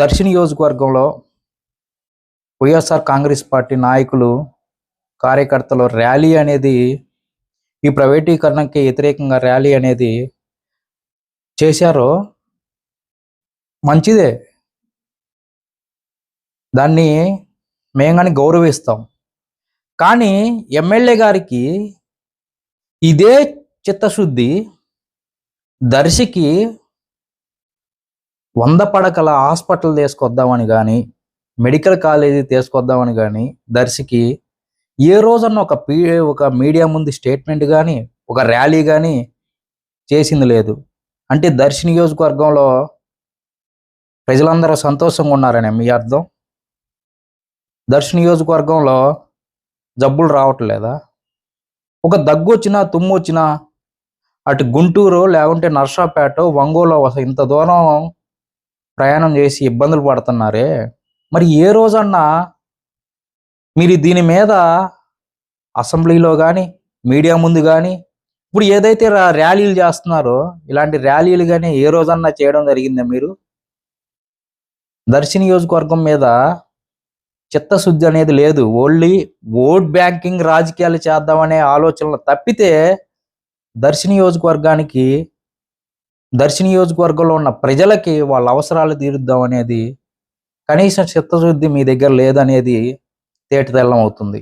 దర్శి నియోజకవర్గంలో వైఎస్ఆర్ కాంగ్రెస్ పార్టీ నాయకులు కార్యకర్తలు ర్యాలీ అనేది ఈ ప్రైవేటీకరణకి వ్యతిరేకంగా ర్యాలీ అనేది చేశారో మంచిదే. దాన్ని మేము కానీ గౌరవిస్తాం. కానీ ఎమ్మెల్యే గారికి ఇదే చిత్తశుద్ధి దర్శికి వంద పడకల హాస్పిటల్ తీసుకొద్దామని కానీ మెడికల్ కాలేజీ తీసుకొద్దామని కానీ దర్శికి ఏ రోజన్న ఒక పీ ఒక మీడియా ముందు స్టేట్మెంట్ కానీ ఒక ర్యాలీ కానీ చేసింది లేదు. అంటే దర్శి నియోజకవర్గంలో ప్రజలందరూ సంతోషంగా ఉన్నారనే మీ అర్థం? దర్శి నియోజకవర్గంలో జబ్బులు రావట్లేదా? ఒక దగ్గు వచ్చినా తుమ్ము వచ్చినా అటు గుంటూరు లేకుంటే నర్సాపేట ఒంగోలు ఇంత దూరం ప్రయాణం చేసి ఇబ్బందులు పడుతున్నారే? మరి ఏ రోజన్నా మీరు దీని మీద అసెంబ్లీలో కానీ మీడియా ముందు కానీ ఇప్పుడు ఏదైతే ర్యాలీలు చేస్తున్నారో ఇలాంటి ర్యాలీలు కానీ ఏ రోజన్నా చేయడం జరిగిందా మీరు? దర్శి నియోజకవర్గం మీద చిత్తశుద్ధి అనేది లేదు. ఓన్లీ ఓట్ బ్యాంకింగ్ రాజకీయాలు చేద్దామనే ఆలోచనలు తప్పితే దర్శి నియోజకవర్గానికి దర్శి నియోజకవర్గంలో ఉన్న ప్రజలకి వాళ్ళ అవసరాలు తీరుద్దాం అనేది కనీసం చిత్తశుద్ధి మీ దగ్గర లేదనేది తేటతెల్లం అవుతుంది.